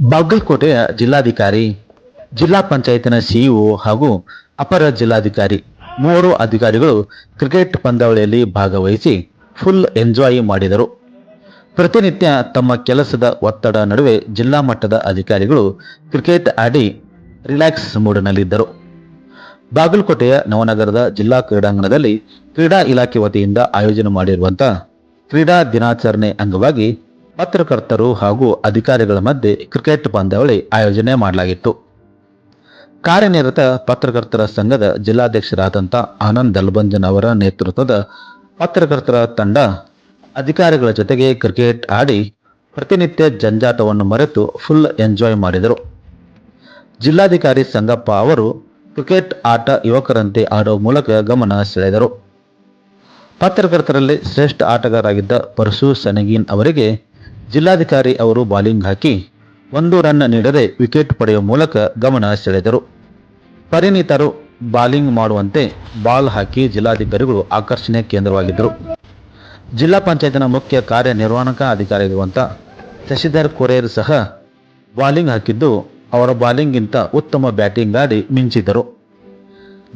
ಬಾಗಲಕೋಟೆಯ ಜಿಲ್ಲಾಧಿಕಾರಿ, ಜಿಲ್ಲಾ ಪಂಚಾಯತಿನ ಸಿಇಒ ಹಾಗೂ ಅಪರ ಜಿಲ್ಲಾಧಿಕಾರಿ ಮೂವರು ಅಧಿಕಾರಿಗಳು ಕ್ರಿಕೆಟ್ ಪಂದ್ಯಾವಳಿಯಲ್ಲಿ ಭಾಗವಹಿಸಿ ಫುಲ್ ಎಂಜಾಯ್ ಮಾಡಿದರು. ಪ್ರತಿನಿತ್ಯ ತಮ್ಮ ಕೆಲಸದ ಒತ್ತಡ ನಡುವೆ ಜಿಲ್ಲಾ ಮಟ್ಟದ ಅಧಿಕಾರಿಗಳು ಕ್ರಿಕೆಟ್ ಆಡಿ ರಿಲ್ಯಾಕ್ಸ್ ಮೂಡಿನಲ್ಲಿದ್ದರು. ಬಾಗಲಕೋಟೆಯ ನವನಗರದ ಜಿಲ್ಲಾ ಕ್ರೀಡಾಂಗಣದಲ್ಲಿ ಕ್ರೀಡಾ ಇಲಾಖೆ ವತಿಯಿಂದ ಆಯೋಜನೆ ಮಾಡಿರುವಂತಹ ಕ್ರೀಡಾ ದಿನಾಚರಣೆ ಅಂಗವಾಗಿ ಪತ್ರಕರ್ತರು ಹಾಗೂ ಅಧಿಕಾರಿಗಳ ಮಧ್ಯೆ ಕ್ರಿಕೆಟ್ ಪಂದ್ಯಾವಳಿ ಆಯೋಜನೆ ಮಾಡಲಾಗಿತ್ತು. ಕಾರ್ಯನಿರತ ಪತ್ರಕರ್ತರ ಸಂಘದ ಜಿಲ್ಲಾಧ್ಯಕ್ಷರಾದಂಥ ಆನಂದ್ ದಲ್ಬಂಜನ್ ಅವರ ನೇತೃತ್ವದ ಪತ್ರಕರ್ತರ ತಂಡ ಅಧಿಕಾರಿಗಳ ಜೊತೆಗೆ ಕ್ರಿಕೆಟ್ ಆಡಿ ಪ್ರತಿನಿತ್ಯ ಜಂಜಾಟವನ್ನು ಮರೆತು ಫುಲ್ ಎಂಜಾಯ್ ಮಾಡಿದರು. ಜಿಲ್ಲಾಧಿಕಾರಿ ಸಂಗಪ್ಪ ಅವರು ಕ್ರಿಕೆಟ್ ಆಟ ಯುವಕರಂತೆ ಆಡುವ ಮೂಲಕ ಗಮನ ಸೆಳೆದರು. ಪತ್ರಕರ್ತರಲ್ಲಿ ಶ್ರೇಷ್ಠ ಆಟಗಾರರಾಗಿದ್ದ ಪರಶು ಸನಗೀನ್ ಅವರಿಗೆ ಜಿಲ್ಲಾಧಿಕಾರಿ ಅವರು ಬಾಲಿಂಗ್ ಹಾಕಿ ಒಂದು ರನ್ ನೀಡದೆ ವಿಕೆಟ್ ಪಡೆಯುವ ಮೂಲಕ ಗಮನ ಸೆಳೆದರು. ಪರಿಣಿತರು ಬಾಲಿಂಗ್ ಮಾಡುವಂತೆ ಬಾಲ್ ಹಾಕಿ ಜಿಲ್ಲಾಧಿಕಾರಿಗಳು ಆಕರ್ಷಣೆ ಕೇಂದ್ರವಾಗಿದ್ದರು. ಜಿಲ್ಲಾ ಪಂಚಾಯತ್ನ ಮುಖ್ಯ ಕಾರ್ಯನಿರ್ವಹಣಾ ಅಧಿಕಾರಿಯಾಗಿರುವಂಥ ಶಶಿಧರ್ ಕೊರೇರ್ ಸಹ ಬಾಲಿಂಗ್ ಹಾಕಿದ್ದು ಅವರ ಬಾಲಿಂಗ್ಗಿಂತ ಉತ್ತಮ ಬ್ಯಾಟಿಂಗ್ ಆಡಿ ಮಿಂಚಿದರು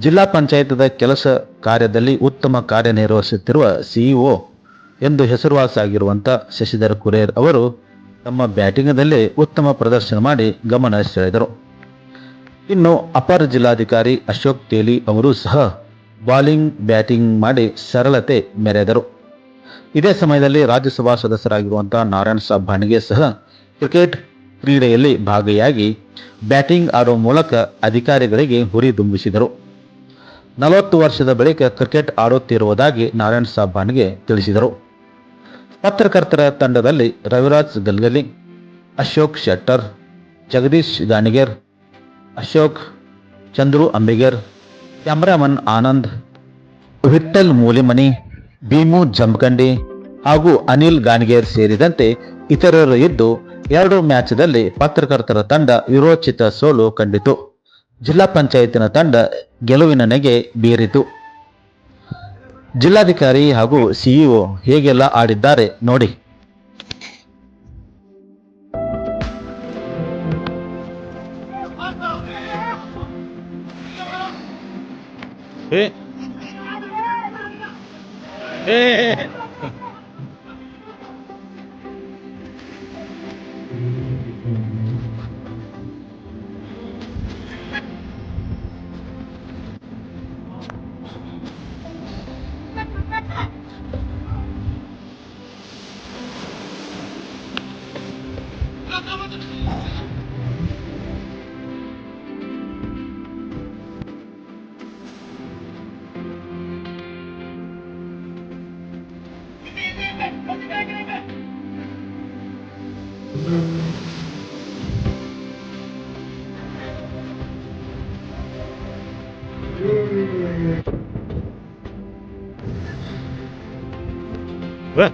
ಜಿಲ್ಲಾ ಪಂಚಾಯತ್ದ ಕೆಲಸ ಕಾರ್ಯದಲ್ಲಿ ಉತ್ತಮ ಕಾರ್ಯನಿರ್ವಹಿಸುತ್ತಿರುವ ಸಿಇಒ ಎಂದು ಹೆಸರುವಾಸಿಯಾಗಿರುವಂಥ ಶಶಿಧರ್ ಕುರೇರ್ ಅವರು ತಮ್ಮ ಬ್ಯಾಟಿಂಗ್ನಲ್ಲಿ ಉತ್ತಮ ಪ್ರದರ್ಶನ ಮಾಡಿ ಗಮನ ಸೆಳೆದರು. ಇನ್ನು ಅಪರ ಜಿಲ್ಲಾಧಿಕಾರಿ ಅಶೋಕ್ ತೇಲಿ ಅವರು ಸಹ ಬಾಲಿಂಗ್, ಬ್ಯಾಟಿಂಗ್ ಮಾಡಿ ಸರಳತೆ ಮೆರೆದರು. ಇದೇ ಸಮಯದಲ್ಲಿ ರಾಜ್ಯಸಭಾ ಸದಸ್ಯರಾಗಿರುವಂತಹ ನಾರಾಯಣ ಸಾಬ್ ಸಹ ಕ್ರಿಕೆಟ್ ಕ್ರೀಡೆಯಲ್ಲಿ ಭಾಗಿಯಾಗಿ ಬ್ಯಾಟಿಂಗ್ ಆಡುವ ಮೂಲಕ ಅಧಿಕಾರಿಗಳಿಗೆ ಹುರಿದುಂಬಿಸಿದರು ನಲವತ್ತು ವರ್ಷದ ಬಳಿಕ ಕ್ರಿಕೆಟ್ ಆಡುತ್ತಿರುವುದಾಗಿ ನಾರಾಯಣ ಸಾಬ್ ತಿಳಿಸಿದರು. ಪತ್ರಕರ್ತರ ತಂಡದಲ್ಲಿ ರವಿರಾಜ್ ಗಲ್ಗಲಿ, ಅಶೋಕ್ ಶೆಟ್ಟರ್, ಜಗದೀಶ್ ಗಾಣಿಗೇರ್, ಅಶೋಕ್ ಚಂದ್ರು ಅಂಬಿಗೇರ್, ಕ್ಯಾಮ್ರಾಮನ್ ಆನಂದ್ ವಿಠಲ್ ಮೂಲಿಮನಿ, ಭೀಮು ಜಂಬಕಂಡಿ ಹಾಗೂ ಅನಿಲ್ ಗಾಣಿಗೇರ್ ಸೇರಿದಂತೆ ಇತರರು ಇದ್ದು ಎರಡು ಮ್ಯಾಚ್ದಲ್ಲಿ ಪತ್ರಕರ್ತರ ತಂಡ ವಿರೋಚಿತ ಸೋಲು ಕಂಡಿತು. ಜಿಲ್ಲಾ ಪಂಚಾಯತಿನ ತಂಡ ಗೆಲುವಿನ ನೆಗೆ ಬೀರಿತು. ಜಿಲ್ಲಾಧಿಕಾರಿ ಹಾಗೂ ಸಿಇಒ ಹೇಗೆಲ್ಲ ಆಡಿದ್ದಾರೆ ನೋಡಿ. うわっ